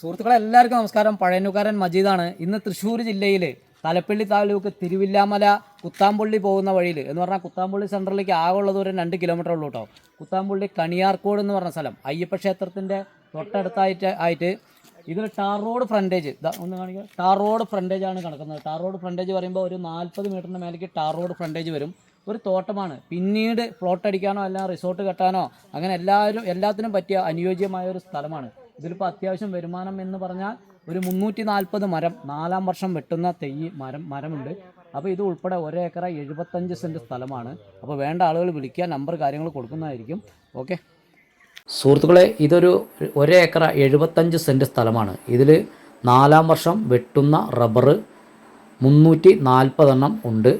സുഹൃത്തുക്കളെ എല്ലാവർക്കും നമസ്കാരം. പഴയനുകാരൻ മജീദാണ്. ഇന്ന് തൃശ്ശൂർ ജില്ലയിൽ തലപ്പള്ളി താലൂക്ക് തിരുവില്ലാമല കുത്താമ്പള്ളി പോകുന്ന വഴിയിൽ എന്ന് പറഞ്ഞാൽ കുത്താമ്പള്ളി സെന്ററിലേക്ക് ആകെയുള്ള ദൂരം രണ്ട് കിലോമീറ്റർ ഉള്ളൂ കേട്ടോ കുത്താമ്പള്ളി കണിയാർക്കോട് എന്ന് പറഞ്ഞ സ്ഥലം. അയ്യപ്പ ക്ഷേത്രത്തിന്റെ തൊട്ടടുത്തായിട്ട് ആയിട്ട് ഇതിൽ ടാർ റോഡ് ഫ്രണ്ടേജ്. ഒന്ന് കാണിക്കുക ടാർ റോഡ് ഫ്രണ്ടേജ് ആണ് കിടക്കുന്നത്. ടാർ റോഡ് ഫ്രണ്ടേജ് പറയുമ്പോൾ ഒരു നാൽപ്പത് മീറ്ററിന് മേലേക്ക് ടാർ റോഡ് ഫ്രണ്ടേജ് വരും. ഒരു തോട്ടമാണ്. പിന്നീട് പ്ലോട്ട് അടിക്കാനോ അല്ല റിസോർട്ട് കെട്ടാനോ അങ്ങനെ എല്ലാവരും എല്ലാത്തിനും പറ്റിയ അനുയോജ്യമായ ഒരു സ്ഥലമാണ്. ഇതിലിപ്പോൾ അത്യാവശ്യം വരുമാനം എന്ന് പറഞ്ഞാൽ ഒരു മുന്നൂറ്റി നാൽപ്പത് മരം നാലാം വർഷം വെട്ടുന്ന തെയ്യ് മരം മരമുണ്ട്. അപ്പോൾ ഇത് ഉൾപ്പെടെ ഒരേക്കറ എഴുപത്തഞ്ച് സെന്റ് സ്ഥലമാണ്. അപ്പോൾ വേണ്ട ആളുകൾ വിളിക്കുക നമ്പർ കാര്യങ്ങൾ കൊടുക്കുന്നതായിരിക്കും. ഓക്കെ? സുഹൃത്തുക്കളെ ഇതൊരു ഒരേക്കറ എഴുപത്തഞ്ച് സെന്റ് സ്ഥലമാണ്. ഇതിൽ നാലാം വർഷം വെട്ടുന്ന റബ്ബർ മുന്നൂറ്റി നാൽപ്പതെണ്ണം ഉണ്ട്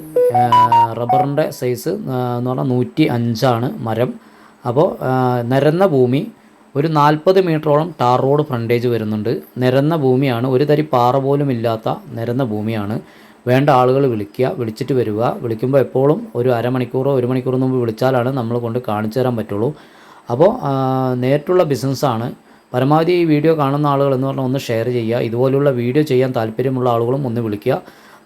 റബ്ബറിന്റെ സൈസ് എന്ന് പറഞ്ഞാൽ നൂറ്റി അഞ്ചാണ് മരം അപ്പോൾ നിരന്ന ഭൂമി ഒരു നാൽപ്പത് മീറ്ററോളം ടാർ റോഡ് ഫ്രണ്ടേജ് വരുന്നുണ്ട്. നിരന്ന ഭൂമിയാണ്. ഒരു തരി പാറ പോലും ഇല്ലാത്ത നിരന്ന ഭൂമിയാണ്. വേണ്ട ആളുകൾ വിളിക്കുക വിളിച്ചിട്ട് വരിക. വിളിക്കുമ്പോൾ എപ്പോഴും ഒരു അരമണിക്കൂറോ ഒരു മണിക്കൂറോ മുമ്പ് വിളിച്ചാലാണ് നമ്മൾ കൊണ്ട് കാണിച്ചു തരാൻ പറ്റുള്ളൂ. അപ്പോൾ നേരിട്ടുള്ള ബിസിനസ്സാണ്. പരമാവധി ഈ വീഡിയോ കാണുന്ന ആളുകൾ എന്ന് പറഞ്ഞാൽ ഒന്ന് ഷെയർ ചെയ്യുക. ഇതുപോലുള്ള വീഡിയോ ചെയ്യാൻ താല്പര്യമുള്ള ആളുകളും ഒന്ന് വിളിക്കുക.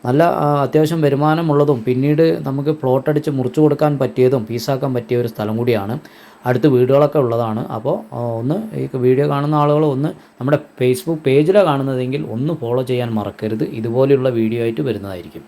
നല്ല അത്യാവശ്യം വരുമാനമുള്ളതും പിന്നീട് നമുക്ക് പ്ലോട്ട് അടിച്ച് മുറിച്ചു കൊടുക്കാൻ പറ്റിയതും പീസാക്കാൻ പറ്റിയ ഒരു സ്ഥലം കൂടിയാണ്. അടുത്ത് വീടുകളൊക്കെ ഉള്ളതാണ്. അപ്പോൾ ഒന്ന് ഈ വീഡിയോ കാണുന്ന ആളുകൾ ഒന്ന് നമ്മുടെ ഫേസ്ബുക്ക് പേജിലാണ് കാണുന്നതെങ്കിൽ ഒന്ന് ഫോളോ ചെയ്യാൻ മറക്കരുത്. ഇതുപോലെയുള്ള വീഡിയോ ആയിട്ട് വരുന്നതായിരിക്കും.